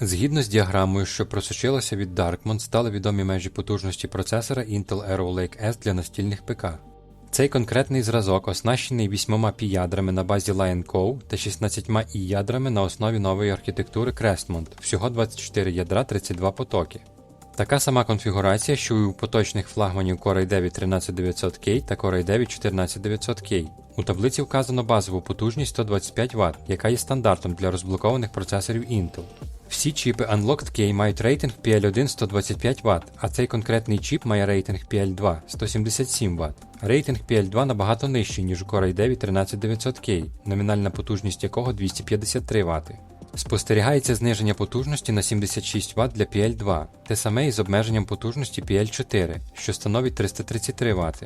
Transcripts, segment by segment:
Згідно з діаграмою, що просочилася від Darkmon, стали відомі межі потужності процесора Intel Arrow Lake S для настільних ПК. Цей конкретний зразок оснащений 8 пі-ядрами на базі Lion Cove та 16 і-ядрами на основі нової архітектури Crestmont, всього 24 ядра 32 потоки. Така сама конфігурація, що і у поточних флагманів Core i9 13900K та Core i9 14900K. У таблиці вказано базову потужність 125 Вт, яка є стандартом для розблокованих процесорів Intel. Всі чіпи Unlocked K мають рейтинг PL1 125 Вт, а цей конкретний чіп має рейтинг PL2 177 Вт. Рейтинг PL2 набагато нижчий, ніж у Core i9 13900K, номінальна потужність якого 253 Вт. Спостерігається зниження потужності на 76 Вт для PL2, те саме і з обмеженням потужності PL4, що становить 333 Вт.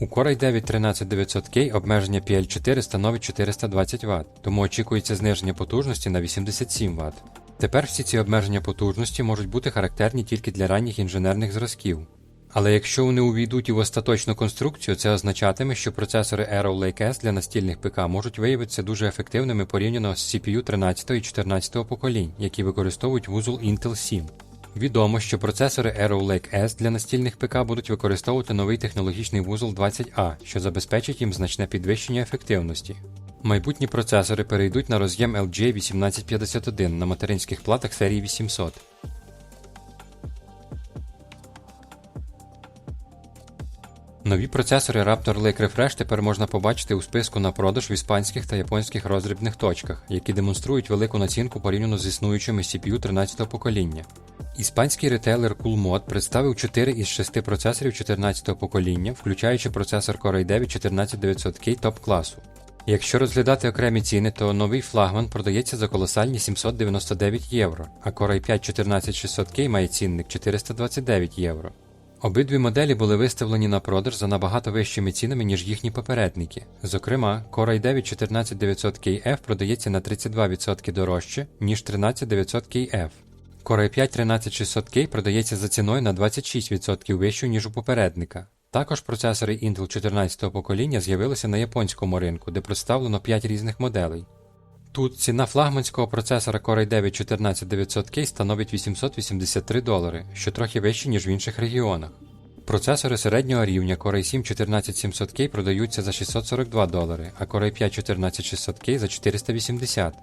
У Core i9 13900K обмеження PL4 становить 420 Вт, тому очікується зниження потужності на 87 Вт. Тепер всі ці обмеження потужності можуть бути характерні тільки для ранніх інженерних зразків. Але якщо вони увійдуть і в остаточну конструкцію, це означатиме, що процесори Arrow Lake S для настільних ПК можуть виявитися дуже ефективними порівняно з CPU 13 і 14 поколінь, які використовують вузол Intel 7. Відомо, що процесори Arrow Lake S для настільних ПК будуть використовувати новий технологічний вузол 20A, що забезпечить їм значне підвищення ефективності. Майбутні процесори перейдуть на роз'єм LGA 1851 на материнських платах серії 800. Нові процесори Raptor Lake Refresh тепер можна побачити у списку на продаж в іспанських та японських роздрібних точках, які демонструють велику націнку порівняно з існуючими CPU 13 покоління. Іспанський ретейлер CoolMod представив 4 із 6 процесорів 14-го покоління, включаючи процесор Core i9 14900K топ класу. Якщо розглядати окремі ціни, то новий флагман продається за колосальні 799 євро, а Core i5 14600K має цінник 429 євро. Обидві моделі були виставлені на продаж за набагато вищими цінами, ніж їхні попередники. Зокрема, Core i9 14900KF продається на 32% дорожче, ніж 13900KF. Core i5 13600K продається за ціною на 26% вищою, ніж у попередника. Також процесори Intel 14 покоління з'явилися на японському ринку, де представлено 5 різних моделей. Тут ціна флагманського процесора Core i9 14900K становить 883 долари, що трохи вище, ніж в інших регіонах. Процесори середнього рівня Core i7 14700K продаються за 642 долари, а Core i5 14600K за 480.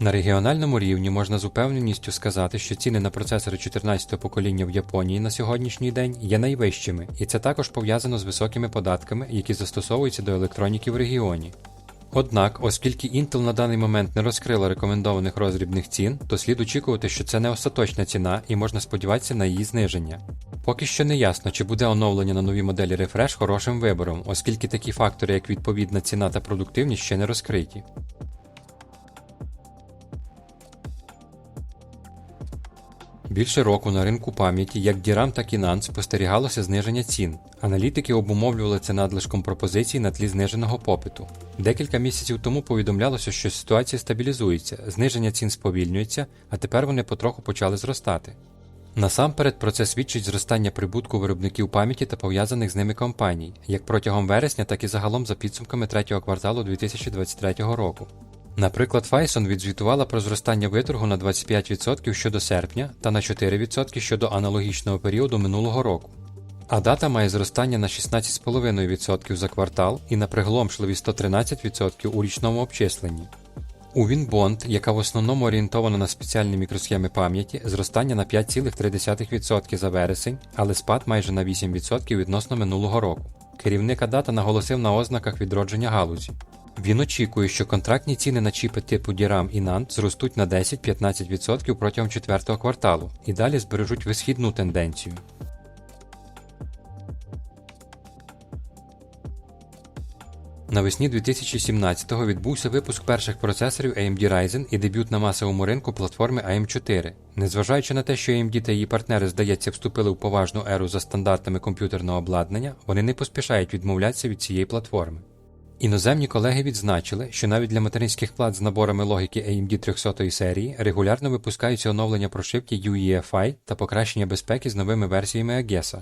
На регіональному рівні можна з упевненістю сказати, що ціни на процесори 14-го покоління в Японії на сьогоднішній день є найвищими, і це також пов'язано з високими податками, які застосовуються до електроніки в регіоні. Однак, оскільки Intel на даний момент не розкрила рекомендованих розрібних цін, то слід очікувати, що це не остаточна ціна і можна сподіватися на її зниження. Поки що не ясно, чи буде оновлення на нові моделі Refresh хорошим вибором, оскільки такі фактори, як відповідна ціна та продуктивність, ще не розкриті. Більше року на ринку пам'яті як DRAM, так і спостерігалося зниження цін. Аналітики обумовлювали це надлишком пропозицій на тлі зниженого попиту. Декілька місяців тому повідомлялося, що ситуація стабілізується, зниження цін сповільнюється, а тепер вони потроху почали зростати. Насамперед про це свідчить зростання прибутку виробників пам'яті та пов'язаних з ними компаній, як протягом вересня, так і загалом за підсумками третього кварталу 2023 року. Наприклад, Файсон відзвітувала про зростання виторгу на 25% щодо серпня та на 4% щодо аналогічного періоду минулого року. А дата має зростання на 16,5% за квартал і на пригломшливі 113% у річному обчисленні. У Winbond, яка в основному орієнтована на спеціальні мікросхеми пам'яті, зростання на 5,3% за вересень, але спад майже на 8% відносно минулого року. Керівник Адата наголосив на ознаках відродження галузі. Він очікує, що контрактні ціни на чіпи типу DRAM і NAND зростуть на 10-15% протягом четвертого кварталу і далі збережуть висхідну тенденцію. Навесні 2017-го відбувся випуск перших процесорів AMD Ryzen і дебют на масовому ринку платформи AM4. Незважаючи на те, що AMD та її партнери, здається, вступили в поважну еру за стандартами комп'ютерного обладнання, вони не поспішають відмовлятися від цієї платформи. Іноземні колеги відзначили, що навіть для материнських плат з наборами логіки AMD 300 серії регулярно випускаються оновлення прошивки UEFI та покращення безпеки з новими версіями AGESA.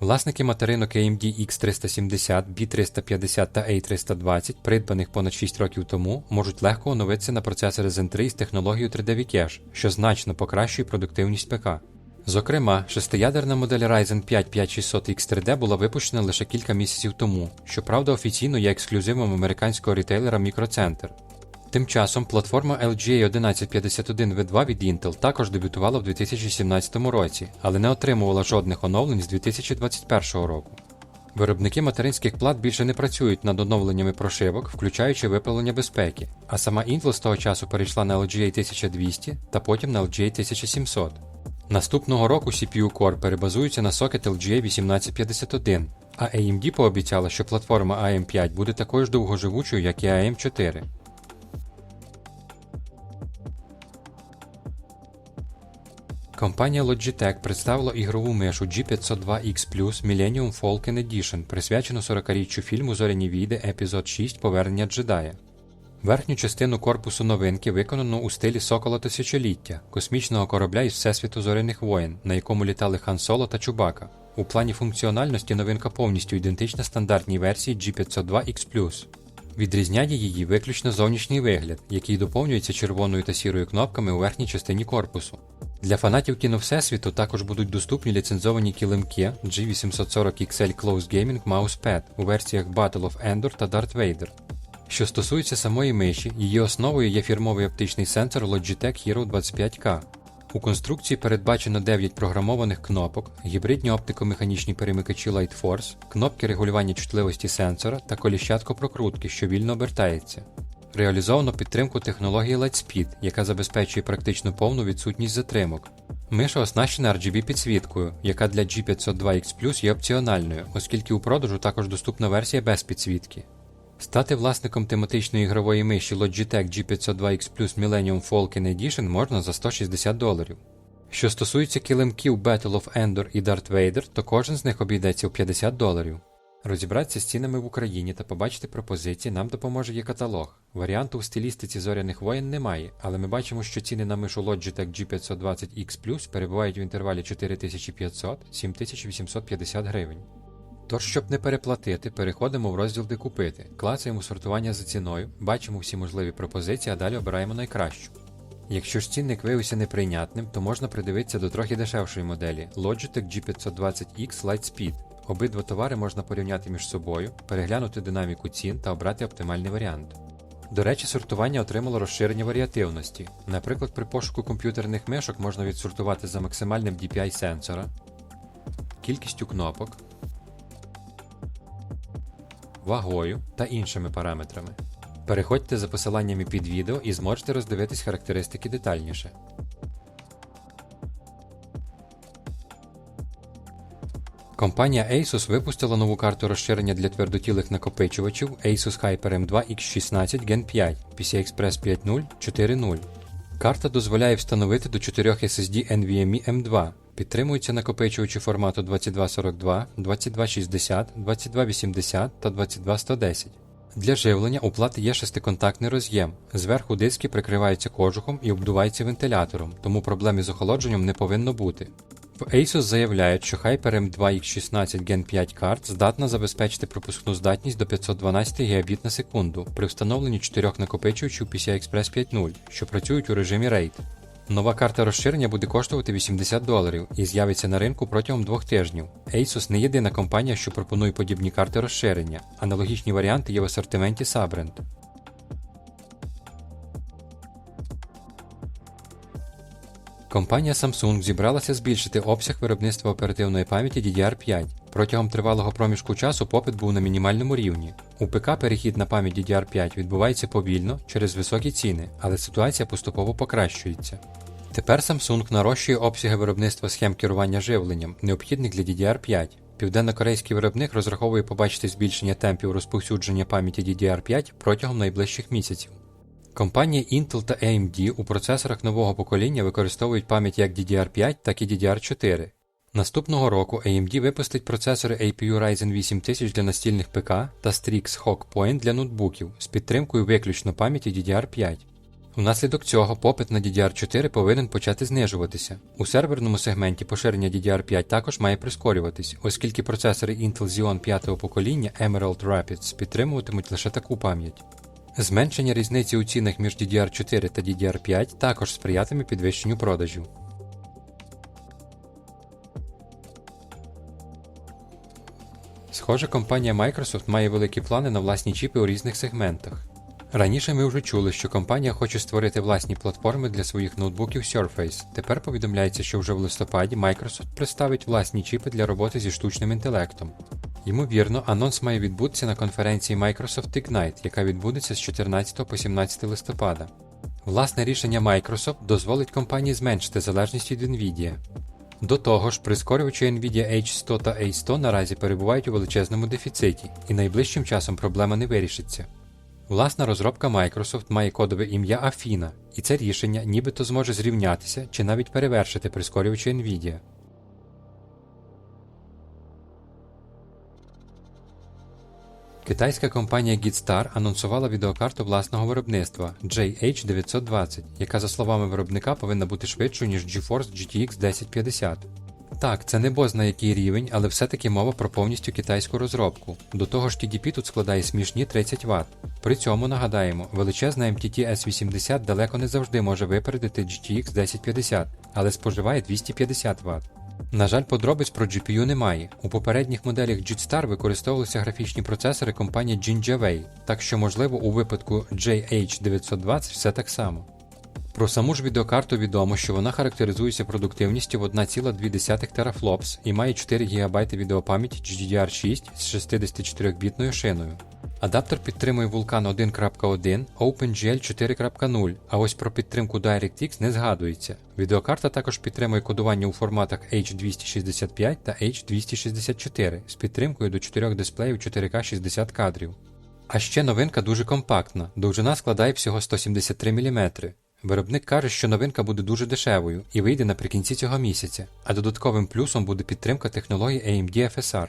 Власники материнок AMD X370, B350 та A320, придбаних понад 6 років тому, можуть легко оновитися на процесори Zen 3 з технологією 3D Cache, що значно покращує продуктивність ПК. Зокрема, шестиядерна модель Ryzen 5 5600 X3D була випущена лише кілька місяців тому, щоправда офіційно є ексклюзивом американського рітейлера Microcenter. Тим часом платформа LGA 1151 V2 від Intel також дебютувала в 2017 році, але не отримувала жодних оновлень з 2021 року. Виробники материнських плат більше не працюють над оновленнями прошивок, включаючи виправлення безпеки, а сама Intel з того часу перейшла на LGA 1200 та потім на LGA 1700. Наступного року CPU Core перебазується на сокет LGA 1851, а AMD пообіцяла, що платформа AM5 буде такою ж довгоживучою, як і AM4. Компанія Logitech представила ігрову мишу G502X Plus Millennium Falcon Edition, присвячену 40-річчю фільму Зоряні війди Епізод 6 Повернення джедая. Верхню частину корпусу новинки виконано у стилі Сокола Тисячоліття, космічного корабля із Всесвіту зоряних воєн, на якому літали Хан Соло та Чубака. У плані функціональності новинка повністю ідентична стандартній версії G502X Відрізняє її виключно зовнішній вигляд, який доповнюється червоною та сірою кнопками у верхній частині корпусу. Для фанатів кіно Всесвіту також будуть доступні ліцензовані килимки G840XL Close Gaming Mousepad у версіях Battle of Endor та Darth Vader. Що стосується самої миші, її основою є фірмовий оптичний сенсор Logitech Hero 25K. У конструкції передбачено 9 програмованих кнопок, гібридні оптико-механічні перемикачі Lightforce, кнопки регулювання чутливості сенсора та коліщатко прокрутки, що вільно обертається. Реалізовано підтримку технології Lightspeed, яка забезпечує практично повну відсутність затримок. Миша оснащена RGB підсвіткою, яка для G502X Plus є опціональною, оскільки у продажу також доступна версія без підсвітки. Стати власником тематичної ігрової миші Logitech G502X Plus Millennium Falcon Edition можна за 160 доларів. Що стосується килимків Battle of Endor і Darth Vader, то кожен з них обійдеться у 50 доларів. Розібратися з цінами в Україні та побачити пропозиції нам допоможе є каталог. Варіанту в стилістиці зоряних воєн немає, але ми бачимо, що ціни на мишу Logitech G520X Plus перебувають в інтервалі 4500-7850 гривень. Тож, щоб не переплатити, переходимо в розділ де купити, клацаємо сортування за ціною, бачимо всі можливі пропозиції, а далі обираємо найкращу. Якщо ж цінник виявився неприйнятним, то можна придивитися до трохи дешевшої моделі Logitech G520X Lightspeed. Обидва товари можна порівняти між собою, переглянути динаміку цін та обрати оптимальний варіант. До речі, сортування отримало розширення варіативності. Наприклад, при пошуку комп'ютерних мишок можна відсортувати за максимальним DPI сенсора, кількістю кнопок, вагою та іншими параметрами. Переходьте за посиланнями під відео і зможете роздивитись характеристики детальніше. Компанія Asus випустила нову карту розширення для твердотілих накопичувачів Asus Hyper M2 X16 Gen 5 PCI-Express 5.0 4.0. Карта дозволяє встановити до 4 SSD NVMe M2. Підтримуються накопичувачі формату 2242, 2260, 2280 та 22110. Для живлення у плати є шестиконтактний роз'єм. Зверху диски прикриваються кожухом і обдуваються вентилятором, тому проблем із охолодженням не повинно бути. В Asus заявляють, що Hyper M2 X16 Gen 5 карт здатна забезпечити пропускну здатність до 512 Гбіт на секунду при встановленні 4 накопичувачів PCI-Express 5.0, що працюють у режимі RAID. Нова карта розширення буде коштувати 80 доларів і з'явиться на ринку протягом двох тижнів. Asus не єдина компанія, що пропонує подібні карти розширення. Аналогічні варіанти є в асортименті Sabrent. Компанія Samsung зібралася збільшити обсяг виробництва оперативної пам'яті DDR5. Протягом тривалого проміжку часу попит був на мінімальному рівні. У ПК перехід на пам'ять DDR5 відбувається повільно через високі ціни, але ситуація поступово покращується. Тепер Samsung нарощує обсяги виробництва схем керування живленням, необхідних для DDR5. Південно-корейський виробник розраховує побачити збільшення темпів розповсюдження пам'яті DDR5 протягом найближчих місяців. Компанії Intel та AMD у процесорах нового покоління використовують пам'ять як DDR5, так і DDR4. Наступного року AMD випустить процесори APU Ryzen 8000 для настільних ПК та Strix Hawk Point для ноутбуків з підтримкою виключно пам'яті DDR5. Внаслідок цього попит на DDR4 повинен почати знижуватися. У серверному сегменті поширення DDR5 також має прискорюватись, оскільки процесори Intel Xeon 5 покоління Emerald Rapids підтримуватимуть лише таку пам'ять. Зменшення різниці у цінах між DDR4 та DDR5 також сприятиме підвищенню продажів. Схоже, компанія Microsoft має великі плани на власні чіпи у різних сегментах. Раніше ми вже чули, що компанія хоче створити власні платформи для своїх ноутбуків Surface. Тепер повідомляється, що вже в листопаді Microsoft представить власні чіпи для роботи зі штучним інтелектом. Ймовірно, анонс має відбутися на конференції Microsoft Ignite, яка відбудеться з 14 по 17 листопада. Власне рішення Microsoft дозволить компанії зменшити залежність від Nvidia. До того ж, прискорювачі Nvidia H100 та A100 наразі перебувають у величезному дефіциті, і найближчим часом проблема не вирішиться. Власна розробка Microsoft має кодове ім'я Афіна, і це рішення нібито зможе зрівнятися чи навіть перевершити прискорювачі Nvidia. Китайська компанія Gitstar анонсувала відеокарту власного виробництва JH920, яка, за словами виробника, повинна бути швидшою, ніж GeForce GTX 1050. Так, це не бозна який рівень, але все-таки мова про повністю китайську розробку. До того ж, TDP тут складає смішні 30 Вт. При цьому нагадаємо, величезна MTT S80 далеко не завжди може випередити GTX 1050, але споживає 250 Вт. На жаль, подробиць про GPU немає. У попередніх моделях Jetstar використовувалися графічні процесори компанії Jinjawei, так що, можливо, у випадку JH920 все так само. Про саму ж відеокарту відомо, що вона характеризується продуктивністю в 1,2 терафлопс і має 4 ГБ відеопам'яті GDDR6 з 64-бітною шиною. Адаптер підтримує Vulkan 1.1, OpenGL 4.0, а ось про підтримку DirectX не згадується. Відеокарта також підтримує кодування у форматах H265 та H264 з підтримкою до 4 дисплеїв 4К 60 кадрів. А ще новинка дуже компактна, довжина складає всього 173 мм. Виробник каже, що новинка буде дуже дешевою і вийде наприкінці цього місяця, а додатковим плюсом буде підтримка технології AMD FSR.